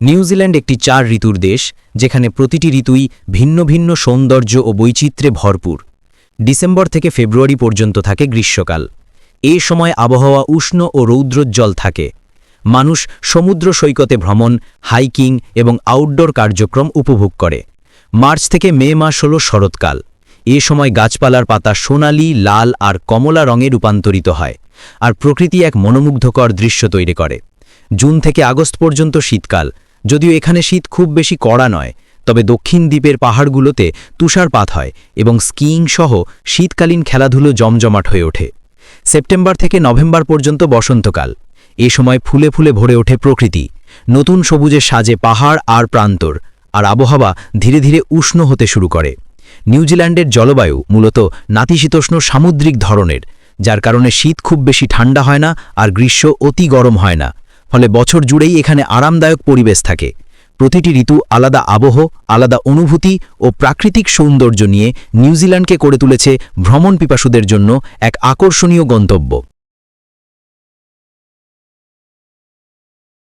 New Zealand একটি চার ঋতুর দেশ, যেখানে প্রতিটি ঋতুই ভিন্ন ভিন্ন সৌন্দর্য ও বৈচিত্র্যে ভরপুর। ডিসেম্বর থেকে ফেব্রুয়ারি পর্যন্ত থাকে গ্রীষ্মকাল। এ সময় আবহাওয়া উষ্ণ ও রৌদ্রোজ্জ্বল থাকে। মানুষ সমুদ্র সৈকতে ভ্রমণ, হাইকিং এবং আউটডোর কার্যক্রম উপভোগ করে। মার্চ থেকে মে মাস হল শরৎকাল। এ সময় গাছপালার পাতা সোনালি, লাল আর কমলা রঙে রূপান্তরিত হয় আর প্রকৃতি এক মনোমুগ্ধকর দৃশ্য তৈরি করে। জুন থেকে আগস্ট পর্যন্ত শীতকাল যদিও এখানে শীত খুব বেশি কড়া নয়, তবে দক্ষিণ দ্বীপের পাহাড়গুলোতে তুষারপাত হয় এবং স্কিইং সহ শীতকালীন খেলাধুলো জমজমাট হয়ে ওঠে। সেপ্টেম্বর থেকে নভেম্বর পর্যন্ত বসন্তকাল। এ সময় ফুলে ফুলে ভরে ওঠে প্রকৃতি। নতুন সবুজে সাজে পাহাড় আর প্রান্তর, আর আবহাওয়া ধীরে ধীরে উষ্ণ হতে শুরু করে। নিউজিল্যান্ডের জলবায়ু মূলত নাতিশীতোষ্ণ সামুদ্রিক ধরনের, যার কারণে শীত খুব বেশি ঠান্ডা হয় না আর গ্রীষ্ম অতি গরম হয় না। ফলে বছর জুড়েই এখানে আরামদায়ক পরিবেশ থাকে। প্রতিটি ঋতু আলাদা আবহ, আলাদা অনুভূতি ও প্রাকৃতিক সৌন্দর্য নিয়ে নিউজিল্যান্ডকে করে তুলেছে ভ্রমণ পিপাসুদের জন্য এক আকর্ষণীয় গন্তব্য।